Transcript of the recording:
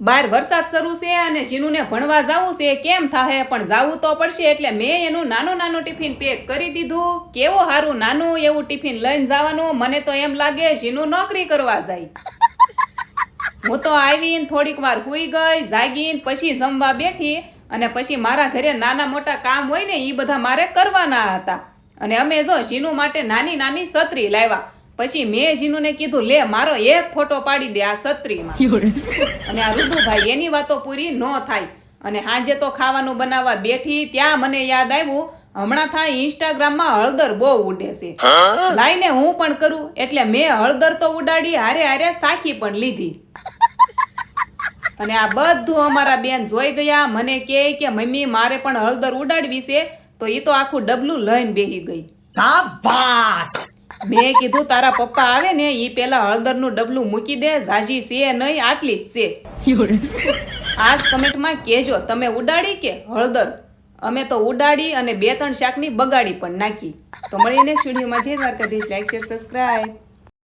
બાર વરસાદ શરૂ છે અને જીનુને ભણવા જાવું છે, કેમ થાહે? પણ જાવું તો પડશે એટલે મેં એનું નાનું નાનું ટિફિન પેક કરી દીધું. કેવો હારું નાનું એવું ટિફિન લઈને જવાનું, મને તો એમ લાગે જીનુ નોકરી કરવા જાય. હું તો આવીને થોડીક વાર હુઈ ગઈ, જાગીને પછી જમવા બેઠી અને પછી મારા ઘરે નાના મોટા કામ હોય ને એ બધા મારે કરવાના હતા. અને અમે જો જીનુ માટે નાની નાની છત્રી લાવ્યા. પછી મેં જીનુને કીધું લે મારો એક ફોટો પાડી દે આ સત્રીમાં અને આ ઋતુભાઈ એની વાતો પૂરી ન થાય. અને હાંજે તો ખાવાનું બનાવવા બેઠી ત્યાં મને યાદ આવ્યું હમણાં થાય ઇન્સ્ટાગ્રામમાં હળદર બહુ ઉડે છે. લાઈને હું પણ કરું એટલે મેં હળદર તો ઉડાડી હારે હારે સાખી પણ લીધી. અને આ બધું અમારા બેન જોઈ ગયા મને કહે કે મમ્મી મારે પણ હળદર ઉડાડવી છે. તો એ તો આખું ડબલું લઈને બેહી ગઈ. શાબાશ મેં કીધું, તારા પપ્પા આવે ને એ પેલા હળદરનું ડબલું મૂકી દે, ઝાઝી છે નહીં, આટલી જ છે. આ કમેન્ટમાં કહેજો, તમે ઉડાડી કે હળદર? અમે તો ઉડાડી અને બે ત્રણ શાકની બગાડી પણ નાખી. તો મળીને સ્ટુડિયોમાં જે દ્વારકાધીશ. Like share subscribe